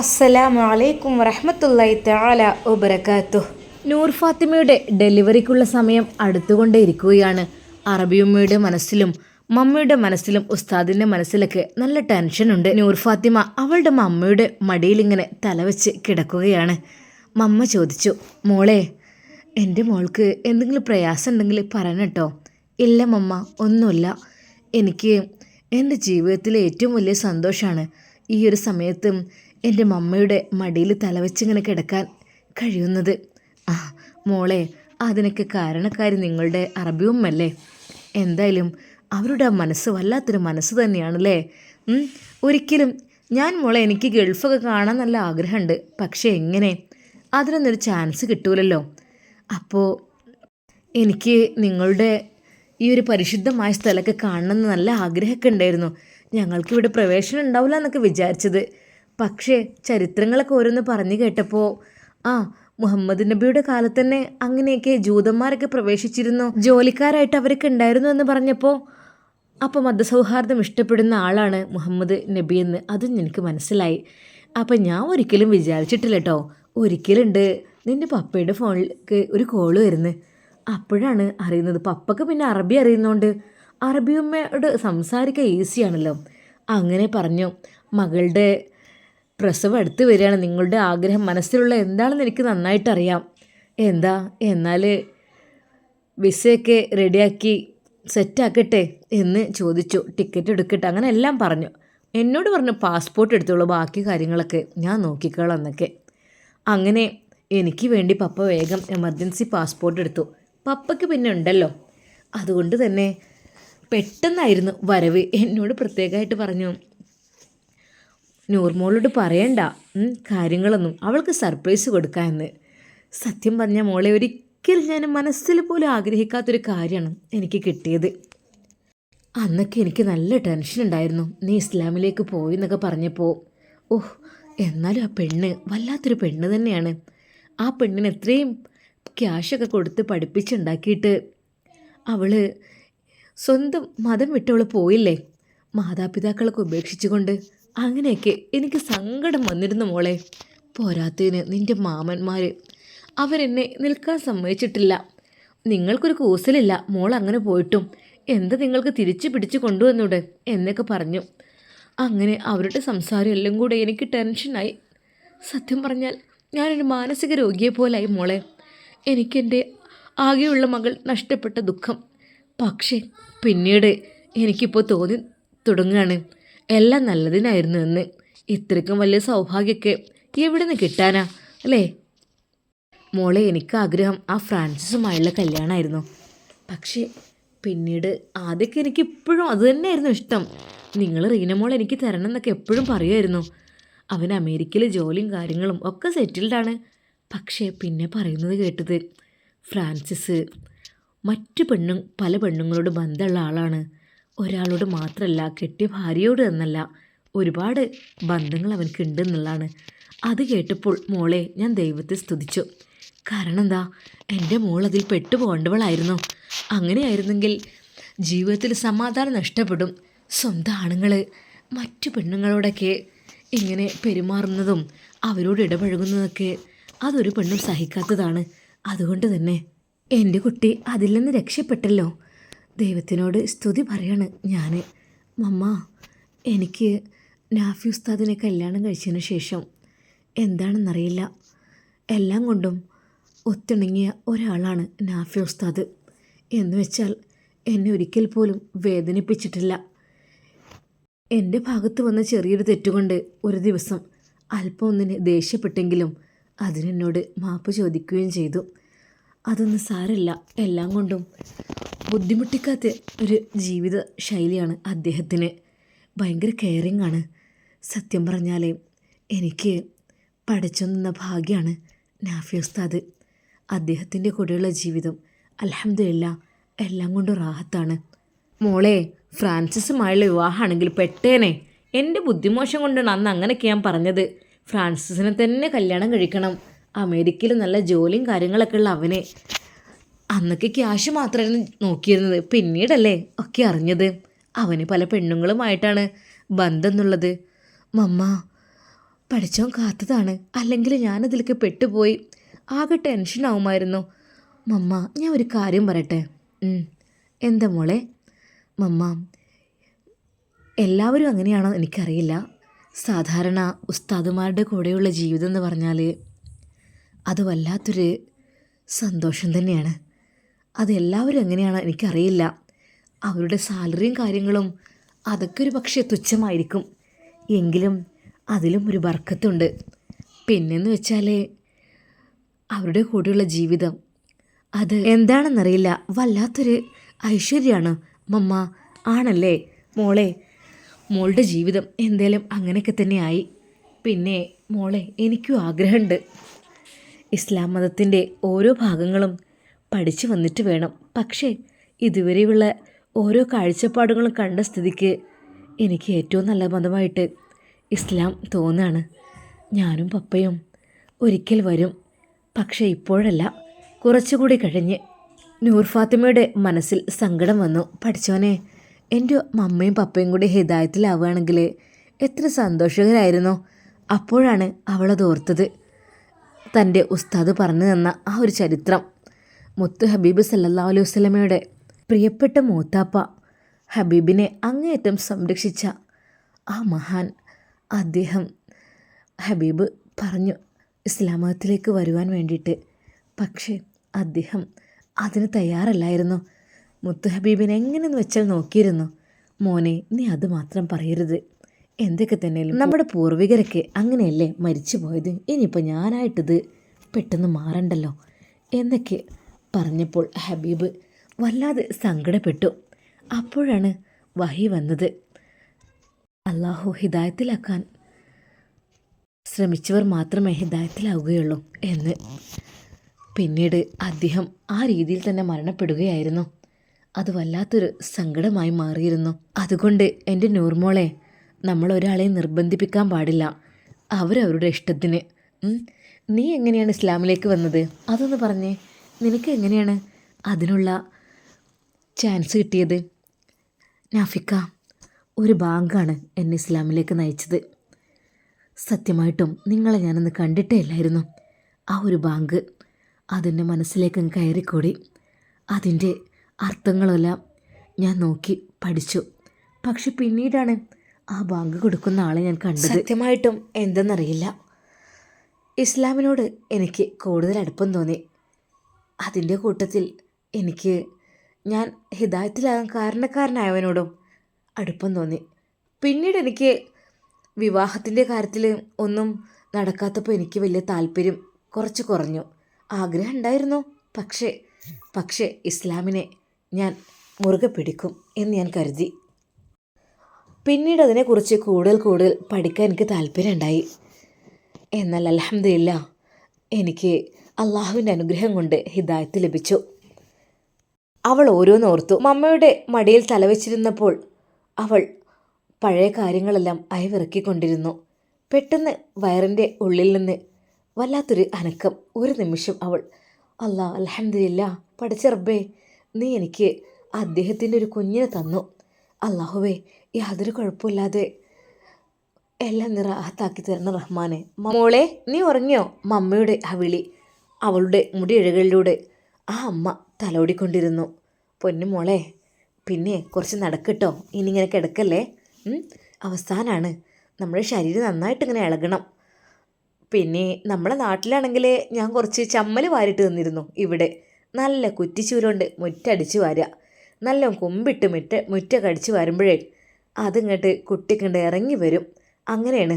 അസ്സലാമു അലൈക്കും വറഹ്മത്തുള്ളാഹി തആല വബറകാതുഹു. നൂർ ഫാത്തിമയുടെ ഡെലിവറിക്കുള്ള സമയം അടുത്തുകൊണ്ടേയിരിക്കുകയാണ്. അറബിയുമ്മയുടെ മനസ്സിലും മമ്മിയുടെ മനസ്സിലും ഉസ്താദിന്റെ മനസ്സിലൊക്കെ നല്ല ടെൻഷനുണ്ട് നൂർ ഫാത്തിമ അവളുടെ മമ്മയുടെ മടിയിലിങ്ങനെ തലവെച്ച് കിടക്കുകയാണ്. മമ്മ ചോദിച്ചു മോളെ എന്റെ മോൾക്ക് എന്തെങ്കിലും പ്രയാസം ഉണ്ടെങ്കിൽ പറയണട്ടോ ഇല്ല മമ്മ ഒന്നുമില്ല. എനിക്ക് എന്റെ ജീവിതത്തിലെ ഏറ്റവും വലിയ സന്തോഷമാണ് ഈ ഒരു സമയത്ത് എന്റെ മമ്മയുടെ മടിയിൽ തലവെച്ചിങ്ങനെ കിടക്കാൻ കഴിയുന്നത്. ആ മോളെ അതിനൊക്കെ കാരണക്കാരി നിങ്ങളുടെ അറബിയുമല്ലേ എന്തായാലും അവരുടെ ആ മനസ്സ് വല്ലാത്തൊരു മനസ്സ് തന്നെയാണല്ലേ? ഒരിക്കലും ഞാൻ മോളെ എനിക്ക് ഗൾഫൊക്കെ കാണാൻ നല്ല ആഗ്രഹമുണ്ട്. പക്ഷേ എങ്ങനെ? അതിനൊന്നൊരു ചാൻസ് കിട്ടൂലല്ലോ. അപ്പോൾ എനിക്ക് നിങ്ങളുടെ ഈ ഒരു പരിശുദ്ധമായ സ്ഥലമൊക്കെ കാണണമെന്ന് നല്ല ആഗ്രഹമൊക്കെ ഉണ്ടായിരുന്നു. ഞങ്ങൾക്ക് ഇവിടെ പ്രവേശനം ഉണ്ടാവില്ല എന്നൊക്കെ വിചാരിച്ചത്. പക്ഷേ ചരിത്രങ്ങളൊക്കെ ഓരോന്ന് പറഞ്ഞു കേട്ടപ്പോൾ ആ മുഹമ്മദ് നബിയുടെ കാലത്ത് തന്നെ അങ്ങനെയൊക്കെ ജൂതന്മാരൊക്കെ പ്രവേശിച്ചിരുന്നു ജോലിക്കാരായിട്ട് അവരൊക്കെ ഉണ്ടായിരുന്നു എന്ന് പറഞ്ഞപ്പോൾ അപ്പോൾ മതസൗഹാർദ്ദം ഇഷ്ടപ്പെടുന്ന ആളാണ് മുഹമ്മദ് നബി എന്ന്. അതും എനിക്ക് മനസ്സിലായി. അപ്പം ഞാൻ ഒരിക്കലും വിചാരിച്ചിട്ടില്ല കേട്ടോ ഒരിക്കലുണ്ട്. നിന്റെ പപ്പയുടെ ഫോണിലേക്ക് ഒരു കോൾ വരുന്നത് അപ്പോഴാണ് അറിയുന്നത്. പപ്പക്ക് പിന്നെ അറബി അറിയുന്നതുകൊണ്ട് അറബിയമ്മയോട് സംസാരിക്കാൻ ഈസിയാണല്ലോ അങ്ങനെ പറഞ്ഞു. മകളുടെ പ്രസവം അടുത്ത് വരികയാണ്. നിങ്ങളുടെ ആഗ്രഹം മനസ്സിലുള്ള എന്താണെന്ന് എനിക്ക് നന്നായിട്ടറിയാം. എന്താ? എന്നാൽ വിസയൊക്കെ റെഡിയാക്കി സെറ്റാക്കട്ടെ എന്ന് ചോദിച്ചു. ടിക്കറ്റ് എടുക്കട്ടെ അങ്ങനെ എല്ലാം പറഞ്ഞു. എന്നോട് പറഞ്ഞു പാസ്പോർട്ട് എടുത്തോളൂ ബാക്കി കാര്യങ്ങളൊക്കെ ഞാൻ നോക്കിക്കോളാം എന്നൊക്കെ. അങ്ങനെ എനിക്ക് വേണ്ടി പപ്പ വേഗം എമർജൻസി പാസ്പോർട്ട് എടുത്തു. പപ്പയ്ക്ക് പിന്നെ ഉണ്ടല്ലോ. അതുകൊണ്ട് തന്നെ പെട്ടെന്നായിരുന്നു വരവ്. എന്നോട് പ്രത്യേകമായിട്ട് പറഞ്ഞു നൂർമോളോട് പറയണ്ട. കാര്യങ്ങളൊന്നും. അവൾക്ക് സർപ്രൈസ് കൊടുക്കാമെന്ന് സത്യം പറഞ്ഞ മോളെ ഒരിക്കലും ഞാൻ മനസ്സിൽ പോലും ആഗ്രഹിക്കാത്തൊരു കാര്യമാണ് എനിക്ക് കിട്ടിയത്. അന്നൊക്കെ എനിക്ക് നല്ല ടെൻഷൻ ഉണ്ടായിരുന്നു. നീ ഇസ്ലാമിലേക്ക് പോയി എന്നൊക്കെ പറഞ്ഞപ്പോൾ ഓഹ് എന്നാലും ആ പെണ്ണ് വല്ലാത്തൊരു പെണ്ണ് തന്നെയാണ്. ആ പെണ്ണിന് എത്രയും ക്യാഷൊക്കെ കൊടുത്ത് പഠിപ്പിച്ചുണ്ടാക്കിയിട്ട് അവൾ സ്വന്തം മതം വിട്ടവൾ പോയില്ലേ? മാതാപിതാക്കളൊക്കെ ഉപേക്ഷിച്ചുകൊണ്ട് അങ്ങനെയൊക്കെ എനിക്ക് സങ്കടം വന്നിരുന്നു മോളെ. പോരാത്തതിന് നിന്റെ മാമന്മാർ അവരെന്നെ നിൽക്കാൻ സമ്മതിച്ചിട്ടില്ല. നിങ്ങൾക്കൊരു കൂസലില്ല മോൾ അങ്ങനെ പോയിട്ടും. എന്ത് നിങ്ങൾക്ക് തിരിച്ചു പിടിച്ചു കൊണ്ടുവന്നൂടെ എന്നൊക്കെ പറഞ്ഞു. അങ്ങനെ അവരുടെ സംസാരം എല്ലാം കൂടെ എനിക്ക് ടെൻഷനായി. സത്യം പറഞ്ഞാൽ ഞാനൊരു മാനസിക രോഗിയെ പോലായി മോളെ. എനിക്കെന്റെ ആകെയുള്ള മകൾ നഷ്ടപ്പെട്ട ദുഃഖം. പക്ഷേ പിന്നീട് എനിക്കിപ്പോൾ തോന്നി തുടങ്ങുകയാണ്. എല്ലാം നല്ലതിനായിരുന്നു എന്ന്. ഇത്രയ്ക്കും വലിയ സൗഭാഗ്യമൊക്കെ എവിടെ നിന്ന് കിട്ടാനാ അല്ലേ? മോളെ എനിക്ക് ആഗ്രഹം ആ ഫ്രാൻസിസുമായുള്ള കല്യാണമായിരുന്നു പക്ഷേ പിന്നീട് ആദ്യമൊക്കെ എനിക്ക് ഇപ്പോഴും അത് തന്നെയായിരുന്നു ഇഷ്ടം. നിങ്ങൾ റീന മോൾ എനിക്ക് തരണം എന്നൊക്കെ എപ്പോഴും പറയുമായിരുന്നു. അവൻ അമേരിക്കയിലെ ജോലിയും കാര്യങ്ങളും ഒക്കെ സെറ്റിൽഡാണ് പക്ഷേ പിന്നെ പറയുന്നത് കേട്ടത് ഫ്രാൻസിസ് മറ്റു പെണ്ണും പല പെണ്ണുങ്ങളോട് ബന്ധമുള്ള ആളാണ്. ഒരാളോട് മാത്രമല്ല കെട്ടിയ ഭാര്യയോട് എന്നല്ല. ഒരുപാട് ബന്ധങ്ങൾ അവനക്കുണ്ട് എന്നുള്ളതാണ്. അത് കേട്ടപ്പോൾ മോളെ ഞാൻ ദൈവത്തെ സ്തുതിച്ചു. കാരണം എന്താ? എന്റെ മോൾ അതിൽ പെട്ടുപോകേണ്ടവളായിരുന്നു. അങ്ങനെയായിരുന്നെങ്കിൽ ജീവിതത്തിൽ സമാധാനം നഷ്ടപ്പെടും. സ്വന്തം ആണുങ്ങൾ മറ്റു പെണ്ണുങ്ങളോടൊക്കെ ഇങ്ങനെ പെരുമാറുന്നതും അവരോട് ഇടപഴകുന്നതൊക്കെ അതൊരു പെണ്ണും സഹിക്കാത്തതാണ്. അതുകൊണ്ട് തന്നെ എന്റെ കുട്ടി അതിൽ നിന്ന് രക്ഷപ്പെട്ടല്ലോ. ദൈവത്തിനോട് സ്തുതി പറയാണ് ഞാൻ മമ്മ എനിക്ക് നാഫി ഉസ്താദിനെ കല്യാണം കഴിച്ചതിന് ശേഷം എന്താണെന്നറിയില്ല. എല്ലാം കൊണ്ടും ഒത്തിണങ്ങിയ ഒരാളാണ് നാഫി ഉസ്താദ്. എന്ന് വെച്ചാൽ എന്നെ ഒരിക്കൽ പോലും വേദനിപ്പിച്ചിട്ടില്ല. എന്റെ ഭാഗത്ത് വന്ന ചെറിയൊരു തെറ്റുകൊണ്ട് ഒരു ദിവസം അല്പം ഒന്നിന് ദേഷ്യപ്പെട്ടെങ്കിലും അതിനെന്നോട് മാപ്പ് ചോദിക്കുകയും ചെയ്തു. അതൊന്നും സാരല്ല. എല്ലാം കൊണ്ടും ബുദ്ധിമുട്ടിക്കാത്ത ഒരു ജീവിത ശൈലിയാണ് അദ്ദേഹത്തിന്. ഭയങ്കര കെയറിങ് ആണ്. സത്യം പറഞ്ഞാൽ എനിക്ക് പഠിച്ചു നിന്ന ഭാഗ്യമാണ് നാഫി ഉസ്താദ്. അദ്ദേഹത്തിന്റെ കൂടെയുള്ള ജീവിതം അലഹമില്ല എല്ലാം കൊണ്ടും റാഹത്താണ്. മോളെ ഫ്രാൻസിസുമായുള്ള വിവാഹമാണെങ്കിൽ പെട്ടേനെ. എന്റെ ബുദ്ധിമോശം കൊണ്ടാണ് അന്ന് അങ്ങനെയൊക്കെ ഞാൻ പറഞ്ഞത്. ഫ്രാൻസിസിനെ തന്നെ കല്യാണം കഴിക്കണം. അമേരിക്കയിൽ നല്ല ജോലിയും കാര്യങ്ങളൊക്കെ ഉള്ള അവനെ. അന്നൊക്കെ ക്യാഷ് മാത്രമായിരുന്നു നോക്കിയിരുന്നത്. പിന്നീടല്ലേ ഒക്കെ അറിഞ്ഞത്. അവന് പല പെണ്ണുങ്ങളുമായിട്ടാണ് ബന്ധം എന്നുള്ളത് മമ്മ പഠിച്ചോൻ കാത്തതാണ്. അല്ലെങ്കിൽ ഞാനതിലേക്ക് പെട്ടുപോയി. ആകെ ടെൻഷനാവുമായിരുന്നു മമ്മ ഞാൻ ഒരു കാര്യം പറയട്ടെ. എന്താ മോളെ? മമ്മ എല്ലാവരും അങ്ങനെയാണോ എനിക്കറിയില്ല. സാധാരണ ഉസ്താദുമാരുടെ കൂടെയുള്ള ജീവിതം എന്ന് പറഞ്ഞാൽ അത് വല്ലാത്തൊരു സന്തോഷം തന്നെയാണ്. അതെല്ലാവരും എങ്ങനെയാണ് എനിക്കറിയില്ല. അവരുടെ സാലറിയും കാര്യങ്ങളും അതൊക്കെ ഒരു പക്ഷേ തുച്ഛമായിരിക്കും. എങ്കിലും അതിലും ഒരു ബർക്കത്തുണ്ട്. പിന്നെന്ന് വെച്ചാൽ അവരുടെ കൂടെയുള്ള ജീവിതം. അത് എന്താണെന്നറിയില്ല. വല്ലാത്തൊരു ഐശ്വര്യമാണ് മമ്മ ആണല്ലേ? മോളെ മോളുടെ ജീവിതം എന്തേലും അങ്ങനെയൊക്കെ തന്നെയായി. പിന്നെ മോളെ എനിക്കും ആഗ്രഹമുണ്ട്. ഇസ്ലാം മതത്തിന്റെ ഓരോ ഭാഗങ്ങളും പഠിച്ചു വന്നിട്ട് വേണം. പക്ഷേ ഇതുവരെയുള്ള ഓരോ കാഴ്ചപ്പാടുകളും കണ്ട സ്ഥിതിക്ക് എനിക്ക് ഏറ്റവും നല്ല മതമായിട്ട് ഇസ്ലാം തോന്നാണ്. ഞാനും പപ്പയും ഒരിക്കൽ വരും. പക്ഷേ ഇപ്പോഴല്ല. കുറച്ചുകൂടി കഴിഞ്ഞ് നൂർ ഫാത്തിമയുടെ മനസ്സിൽ സങ്കടം വന്നു. പഠിച്ചോനെ എന്റെ മമ്മയും പപ്പയും കൂടി ഹിതായത്തിലാവുകയാണെങ്കിൽ എത്ര സന്തോഷകരായിരുന്നു. അപ്പോഴാണ് അവളത് ഓർത്തത്. തന്റെ ഉസ്താദ് പറഞ്ഞു തന്ന ആ ഒരു ചരിത്രം. മുത്ത് ഹബീബ് സല്ലാ അലൈഹി വസ്ലമയുടെ പ്രിയപ്പെട്ട മൂത്താപ്പ ഹബീബിനെ അങ്ങേയറ്റം സംരക്ഷിച്ച ആ മഹാൻ അദ്ദേഹം ഹബീബ് പറഞ്ഞു ഇസ്ലാമത്തിലേക്ക് വരുവാൻ വേണ്ടിയിട്ട്. പക്ഷേ അദ്ദേഹം അതിന് തയ്യാറല്ലായിരുന്നു. മുത്ത് ഹബീബിനെ എങ്ങനെയെന്ന് വെച്ചാൽ നോക്കിയിരുന്നു. മോനെ നീ അത് മാത്രം പറയരുത്. എന്തൊക്കെ തന്നെയാലും നമ്മുടെ പൂർവികരൊക്കെ അങ്ങനെയല്ലേ മരിച്ചു പോയത് ഇനിയിപ്പോൾ ഞാനായിട്ടിത് പെട്ടെന്ന് മാറണ്ടല്ലോ? എന്നൊക്കെ പറഞ്ഞപ്പോൾ ഹബീബ് വല്ലാതെ സങ്കടപ്പെട്ടു. അപ്പോഴാണ് വഹി വന്നത്. അള്ളാഹു ഹിദായത്തിലാക്കാൻ ശ്രമിച്ചവർ മാത്രമേ ഹിദായത്തിലാവുകയുള്ളൂ എന്ന്. പിന്നീട് അദ്ദേഹം ആ രീതിയിൽ തന്നെ മരണപ്പെടുകയായിരുന്നു. അത് വല്ലാത്തൊരു സങ്കടമായി മാറിയിരുന്നു. അതുകൊണ്ട് എന്റെ നൂർമോളെ നമ്മൾ ഒരാളെ നിർബന്ധിപ്പിക്കാൻ പാടില്ല. അവരവരുടെ ഇഷ്ടത്തിന്. നീ എങ്ങനെയാണ് ഇസ്ലാമിലേക്ക് വന്നത്? അതൊന്ന് പറഞ്ഞേ. നിനക്ക് എങ്ങനെയാണ് അതിനുള്ള ചാൻസ് കിട്ടിയത്? നാഫിക്ക ഒരു ബാങ്കാണ് എന്നെ ഇസ്ലാമിലേക്ക് നയിച്ചത്. സത്യമായിട്ടും നിങ്ങളെ ഞാനൊന്ന് കണ്ടിട്ടേ ഇല്ലായിരുന്നു. ആ ഒരു ബാങ്ക് അതിന്റെ മനസ്സിലേക്ക് കയറിക്കൂടി. അതിന്റെ അർത്ഥങ്ങളെല്ലാം ഞാൻ നോക്കി പഠിച്ചു. പക്ഷെ പിന്നീടാണ് ആ ബാങ്ക് കൊടുക്കുന്ന ആളെ ഞാൻ കണ്ടത്. സത്യമായിട്ടും എന്തെന്നറിയില്ല. ഇസ്ലാമിനോട് എനിക്ക് കൂടുതൽ അടുപ്പം തോന്നി. അതിന്റെ കൂട്ടത്തിൽ എനിക്ക് ഞാൻ ഹിദായത്തിലാകാൻ കാരണക്കാരനായവനോടും അടുപ്പം തോന്നി. പിന്നീട് എനിക്ക് വിവാഹത്തിന്റെ കാര്യത്തിൽ ഒന്നും നടക്കാത്തപ്പോൾ എനിക്ക് വലിയ താല്പര്യം കുറച്ച് കുറഞ്ഞു. ആഗ്രഹം ഉണ്ടായിരുന്നു. പക്ഷേ പക്ഷേ ഇസ്ലാമിനെ ഞാൻ മുറുകെ പിടിക്കും എന്ന് ഞാൻ കരുതി. പിന്നീട് അതിനെക്കുറിച്ച് കൂടുതൽ കൂടുതൽ പഠിക്കാൻ എനിക്ക് താല്പര്യം ഉണ്ടായി എന്നാൽ അലഹമില്ല എനിക്ക് അള്ളാഹുവിന്റെ അനുഗ്രഹം കൊണ്ട് ഹിദായത്ത് ലഭിച്ചു. അവൾ ഓരോന്നോർത്തു മമ്മയുടെ മടിയിൽ തലവെച്ചിരുന്നപ്പോൾ അവൾ പഴയ കാര്യങ്ങളെല്ലാം അയവിറക്കിക്കൊണ്ടിരുന്നു. പെട്ടെന്ന് വയറിന്റെ ഉള്ളിൽ നിന്ന് വല്ലാത്തൊരു അനക്കം. ഒരു നിമിഷം അവൾ അല്ലാ അലഹമില്ല പഠിച്ച റബ്ബേ നീ എനിക്ക് അദ്ദേഹത്തിന്റെ ഒരു കുഞ്ഞിനെ തന്നു. അള്ളാഹുവേ യാതൊരു കുഴപ്പമില്ലാതെ എല്ലാം നിറാഹത്താക്കി തരുന്ന റഹ്മാനെ. മോളെ നീ ഉറങ്ങിയോ? മമ്മയുടെ ആ വിളി അവളുടെ മുടിയിഴകളിലൂടെ ആ അമ്മ തലോടിക്കൊണ്ടിരുന്നു. പൊന്നു മോളെ പിന്നെ കുറച്ച് നടക്കട്ടോ. ഇനി ഇങ്ങനെ കിടക്കല്ലേ? അവസാനാണ്. നമ്മുടെ ശരീരം നന്നായിട്ട് ഇങ്ങനെ ഇളകണം. പിന്നെ നമ്മളെ നാട്ടിലാണെങ്കിൽ ഞാൻ കുറച്ച് ചമ്മൽ വാരിട്ട് തന്നിരുന്നു ഇവിടെ. നല്ല കുറ്റിച്ചൂരുകൊണ്ട് മുറ്റടിച്ച് വാരുക. നല്ല കുമ്പിട്ട് മുറ്റ മുറ്റൊക്കെ അടിച്ച് വരുമ്പോഴേ അതിങ്ങോട്ട് കുട്ടിക്കണ്ട് ഇറങ്ങി വരും. അങ്ങനെയാണ്.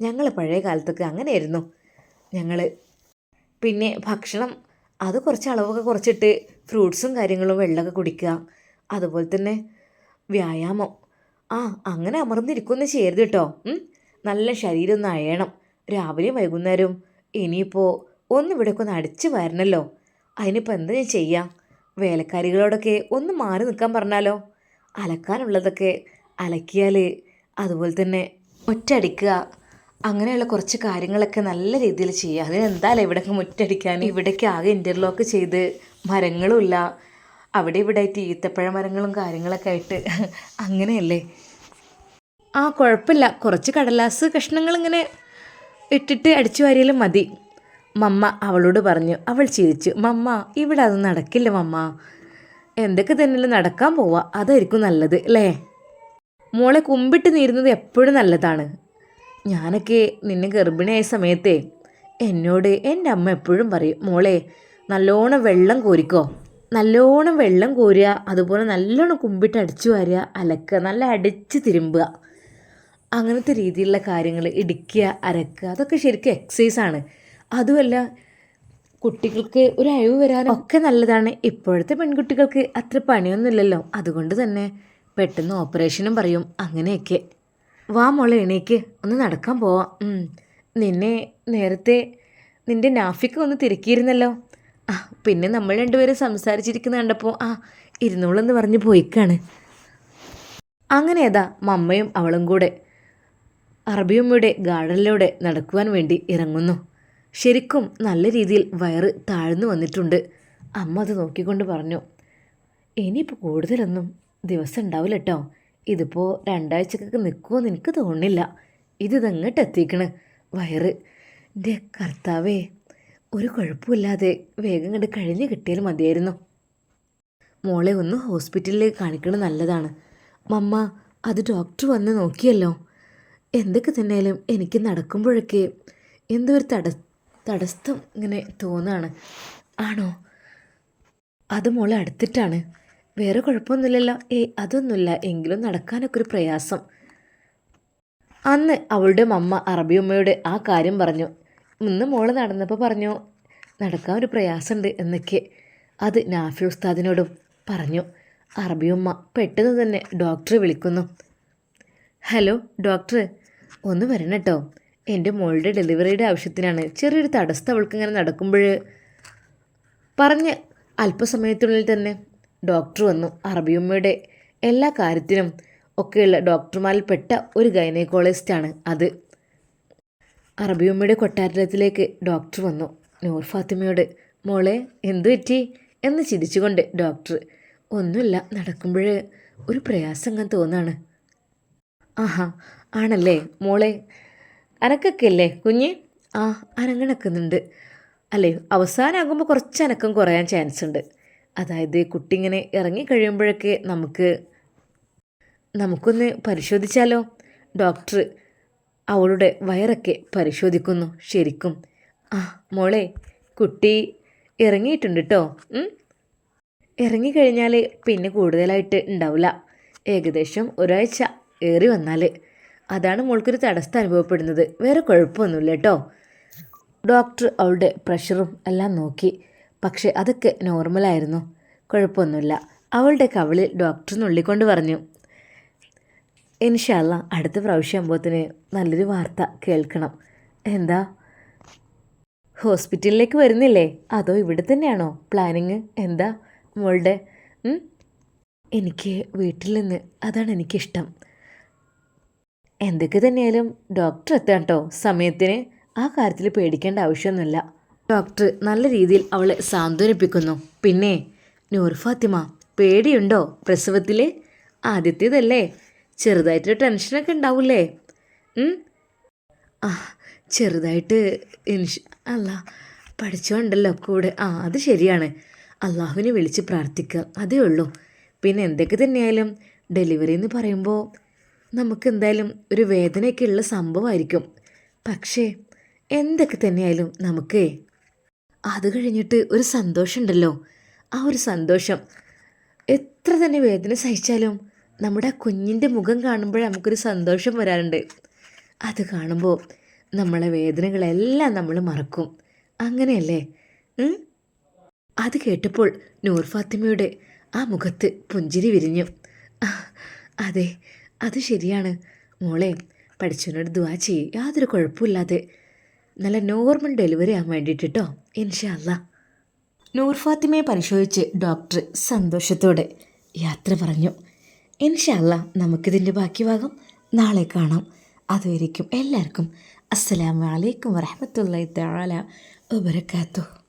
ഞങ്ങൾ പഴയ കാലത്തൊക്കെ അങ്ങനെയായിരുന്നു. ഞങ്ങൾ പിന്നെ ഭക്ഷണം അത് കുറച്ച് അളവൊക്കെ കുറച്ചിട്ട് ഫ്രൂട്ട്സും കാര്യങ്ങളും വെള്ളമൊക്കെ കുടിക്കുക. അതുപോലെ തന്നെ വ്യായാമം. ആ അങ്ങനെ അമർന്നിരിക്കുമെന്ന് ചെയ്യരുത് കേട്ടോ. നല്ല ശരീരം ഒന്ന് അയണം. രാവിലെയും വൈകുന്നേരവും ഇനിയിപ്പോൾ ഒന്ന് ഇവിടെയൊക്കെ ഒന്ന് അടിച്ച് വരണല്ലോ. അതിനിപ്പോൾ എന്താ ഞാൻ ചെയ്യാം? വേലക്കാരികളോടൊക്കെ ഒന്ന് മാറി നിൽക്കാൻ പറഞ്ഞാലോ? അലക്കാനുള്ളതൊക്കെ അലക്കിയാൽ അതുപോലെ തന്നെ മുറ്റടിക്കുക അങ്ങനെയുള്ള കുറച്ച് കാര്യങ്ങളൊക്കെ നല്ല രീതിയിൽ ചെയ്യുക. അതിനെന്തായാലും ഇവിടേക്ക് മുറ്റടിക്കാൻ ഇവിടേക്ക് ആകെ ഇന്റർലോക്ക് ചെയ്ത് മരങ്ങളുമില്ല. അവിടെ ഇവിടെ ആയിട്ട് ഈത്തപ്പഴ മരങ്ങളും കാര്യങ്ങളൊക്കെ ആയിട്ട് അങ്ങനെയല്ലേ? ആ കുഴപ്പമില്ല. കുറച്ച് കടലാസ് കഷ്ണങ്ങൾ ഇങ്ങനെ ഇട്ടിട്ട് അടിച്ചു വാരിയാലും മതി. മമ്മ അവളോട് പറഞ്ഞു. അവൾ ചിരിച്ചു. മമ്മ ഇവിടെ അത് നടക്കില്ല മമ്മ. എന്തൊക്കെ തന്നെ നടക്കാൻ പോവാ അതായിരിക്കും നല്ലത് അല്ലേ? മോളെ കുമ്പിട്ട് നീരുന്നത് എപ്പോഴും നല്ലതാണ്. ഞാനൊക്കെ നിന്നെ ഗർഭിണിയായ സമയത്തെ എന്നോട് എന്റെ അമ്മ എപ്പോഴും പറയും മോളെ നല്ലോണം വെള്ളം കോരിക്കോ. നല്ലോണം വെള്ളം കോരുക അതുപോലെ നല്ലോണം കുമ്പിട്ട് അടിച്ചു വാരുക അലക്കുക നല്ല അടിച്ച് തിരുമ്പുക. അങ്ങനത്തെ രീതിയിലുള്ള കാര്യങ്ങൾ ഇടിക്കുക അരക്കുക അതൊക്കെ ശരിക്കും എക്സസൈസാണ് അതുമല്ല കുട്ടികൾക്ക് ഒരു അയവ് വരാനും ഒക്കെ നല്ലതാണ്. ഇപ്പോഴത്തെ പെൺകുട്ടികൾക്ക് അത്ര പണിയൊന്നുമില്ലല്ലോ. അതുകൊണ്ട് തന്നെ പെട്ടെന്ന് ഓപ്പറേഷനും പറയും അങ്ങനെയൊക്കെ. വാ മോളെ എണീക്ക്. ഒന്ന് നടക്കാൻ പോവാം. നിന്നെ നേരത്തെ നിന്റെ നാഫിക്ക് ഒന്ന് തിരക്കിയിരുന്നല്ലോ. ആ പിന്നെ നമ്മൾ രണ്ടുപേരും സംസാരിച്ചിരിക്കുന്ന കണ്ടപ്പോൾ ആ ഇരുന്നോളെന്ന് പറഞ്ഞ് പോയിക്കാണ്. അങ്ങനെ ഏതാ മമ്മയും അവളും കൂടെ അറബിയമ്മയുടെ ഗാർഡനിലൂടെ നടക്കുവാൻ വേണ്ടി ഇറങ്ങുന്നു. ശരിക്കും നല്ല രീതിയിൽ വയറ് താഴ്ന്നു വന്നിട്ടുണ്ട്. അമ്മ അത് നോക്കിക്കൊണ്ട് പറഞ്ഞു ഇനിയിപ്പോൾ കൂടുതലൊന്നും ദിവസം ഉണ്ടാവില്ല കേട്ടോ ഇതിപ്പോൾ രണ്ടാഴ്ചക്കൊക്കെ നിൽക്കുമെന്ന് എനിക്ക് തോന്നില്ല ഇത് ഇതങ്ങോട്ട് എത്തിക്കണ്. വയറ്. എന്റെ കർത്താവേ ഒരു കുഴപ്പമില്ലാതെ വേഗം കണ്ട് കഴിഞ്ഞ് കിട്ടിയാൽ മതിയായിരുന്നു. മോളെ ഒന്ന് ഹോസ്പിറ്റലിൽ കാണിക്കണം നല്ലതാണ്. മമ്മ അത് ഡോക്ടർ വന്ന് നോക്കിയല്ലോ. എന്തൊക്കെ തന്നെയാലും എനിക്ക് നടക്കുമ്പോഴൊക്കെ എന്തോ ഒരു തട തടസ്സം ഇങ്ങനെ തോന്നുകയാണ് ആണോ? അത് മോളെ അടുത്തിട്ടാണ്. വേറെ കുഴപ്പമൊന്നുമില്ലല്ലോ. ഏ അതൊന്നുമില്ല. എങ്കിലും നടക്കാനൊക്കെ ഒരു പ്രയാസം. അന്ന് അവളുടെ മമ്മ അറബിയമ്മയോട് ആ കാര്യം പറഞ്ഞു. ഇന്ന് മോൾ നടന്നപ്പോൾ പറഞ്ഞു നടക്കാൻ ഒരു പ്രയാസമുണ്ട് എന്നൊക്കെ. അത് നാഫി ഉസ്താദിനോടും പറഞ്ഞു. അറബിയമ്മ പെട്ടെന്ന് തന്നെ ഡോക്ടറെ വിളിക്കുന്നു. ഹലോ ഡോക്ടർ ഒന്ന് വരണം കേട്ടോ എന്റെ മോളുടെ ഡെലിവറിയുടെ ആവശ്യത്തിനാണ് ചെറിയൊരു തടസ്സം അവൾക്ക് ഇങ്ങനെ നടക്കുമ്പോൾ പറഞ്ഞ് അല്പസമയത്തിനുള്ളിൽ തന്നെ ഡോക്ടർ വന്നു. അറബിയമ്മയുടെ എല്ലാ കാര്യത്തിനും ഒക്കെയുള്ള ഡോക്ടർമാരിൽ പെട്ട ഒരു ഗൈനക്കോളജിസ്റ്റാണ് അത്. അറബിയമ്മയുടെ കൊട്ടാരത്തിലേക്ക് ഡോക്ടർ വന്നു. നൂർ ഫാത്തിമയോട് മോളെ എന്തു പറ്റി? എന്ന് ചിരിച്ചുകൊണ്ട് ഡോക്ടർ ഒന്നുമില്ല നടക്കുമ്പോൾ ഒരു പ്രയാസം അങ്ങനെ തോന്നാണ്. ആഹാ ആണല്ലേ? മോളെ അനക്കൊക്കെ അല്ലേ കുഞ്ഞ്? ആ അനങ്ങണക്കുന്നുണ്ട് അല്ലേ അവസാനമാകുമ്പോൾ കുറച്ച് അനക്കം കുറയാൻ ചാൻസ് ഉണ്ട് അതായത് കുട്ടി ഇങ്ങനെ ഇറങ്ങി കഴിയുമ്പോഴൊക്കെ നമുക്ക് നമുക്കൊന്ന് പരിശോധിച്ചാലോ? ഡോക്ടർ അവളുടെ വയറൊക്കെ പരിശോധിക്കുന്നു ശരിക്കും. ആ മോളെ കുട്ടി ഇറങ്ങിയിട്ടുണ്ട് കേട്ടോ ഇറങ്ങിക്കഴിഞ്ഞാൽ പിന്നെ കൂടുതലായിട്ട് ഉണ്ടാവില്ല ഏകദേശം ഒരാഴ്ച ഏറി വന്നാൽ അതാണ് മോൾക്കൊരു തടസ്സം അനുഭവപ്പെടുന്നത്. വേറെ കുഴപ്പമൊന്നുമില്ല കേട്ടോ ഡോക്ടർ അവളുടെ പ്രഷറും എല്ലാം നോക്കി. പക്ഷേ അതൊക്കെ നോർമലായിരുന്നു. കുഴപ്പമൊന്നുമില്ല. അവളുടെ കവളിൽ ഡോക്ടർ നുള്ളിക്കൊണ്ട് പറഞ്ഞു ഇൻഷല്ല അടുത്ത പ്രാവശ്യം ആകുമ്പോഴത്തിന് നല്ലൊരു വാർത്ത കേൾക്കണം. എന്താ? ഹോസ്പിറ്റലിലേക്ക് വരുന്നില്ലേ? അതോ ഇവിടെ തന്നെയാണോ? പ്ലാനിങ്? എന്താ? മോളുടെ എനിക്ക് വീട്ടിൽ നിന്ന് അതാണ് എനിക്കിഷ്ടം. എന്തൊക്കെ തന്നെയായാലും ഡോക്ടർ എത്താം കേട്ടോ സമയത്തിന് ആ കാര്യത്തിൽ പേടിക്കേണ്ട ആവശ്യമൊന്നുമില്ല. ഡോക്ടർ നല്ല രീതിയിൽ അവളെ സാന്ത്വനിപ്പിക്കുന്നു. പിന്നെ നൂർ ഫാത്തിമ പേടിയുണ്ടോ പ്രസവത്തിൽ ആദ്യത്തേതല്ലേ. ചെറുതായിട്ട് ടെൻഷനൊക്കെ ഉണ്ടാവില്ലേ? ആ ചെറുതായിട്ട് ഇൻഷ അല്ല പഠിച്ചോണ്ടല്ലോ കൂടെ. ആ അത് ശരിയാണ്. അള്ളാഹുവിനെ വിളിച്ച് പ്രാർത്ഥിക്കുക അതേ ഉള്ളൂ. പിന്നെ എന്തൊക്കെ തന്നെയായാലും ഡെലിവറി എന്ന് പറയുമ്പോൾ നമുക്ക് എന്തായാലും ഒരു വേദനയൊക്കെ ഉള്ള സംഭവമായിരിക്കും. പക്ഷേ എന്തൊക്കെ തന്നെയായാലും നമുക്ക് അത് കഴിഞ്ഞിട്ട് ഒരു സന്തോഷമുണ്ടല്ലോ. ആ ഒരു സന്തോഷം. എത്ര തന്നെ വേദന സഹിച്ചാലും നമ്മുടെ ആ കുഞ്ഞിന്റെ മുഖം കാണുമ്പോൾ നമുക്കൊരു സന്തോഷം വരാറുണ്ട്. അത് കാണുമ്പോൾ നമ്മളെ വേദനകളെല്ലാം നമ്മൾ മറക്കും. അങ്ങനെയല്ലേ? അത് കേട്ടപ്പോൾ നൂർ ഫാത്തിമയുടെ ആ മുഖത്ത് പുഞ്ചിരി വിരിഞ്ഞു. അതെ അത് ശരിയാണ്. മോളെ പഠിച്ചവനോട് ദുവാ ചെയ്യ്. യാതൊരു കുഴപ്പമില്ലാതെ. നല്ല നോർമൽ ഡെലിവറി ആകാൻ വേണ്ടിയിട്ട് കേട്ടോ ഇൻഷാല്ല നൂർ ഫാത്തിമയെ പരിശോധിച്ച് ഡോക്ടർ സന്തോഷത്തോടെ യാത്ര പറഞ്ഞു. ഇൻഷല്ല നമുക്കിതിന്റെ ബാക്കി ഭാഗം നാളെ കാണാം. അതുവരേക്കും എല്ലാവർക്കും അസ്സലാമു അലൈക്കും വറഹമത്തല്ലാ തആല വബറകാതുഹു.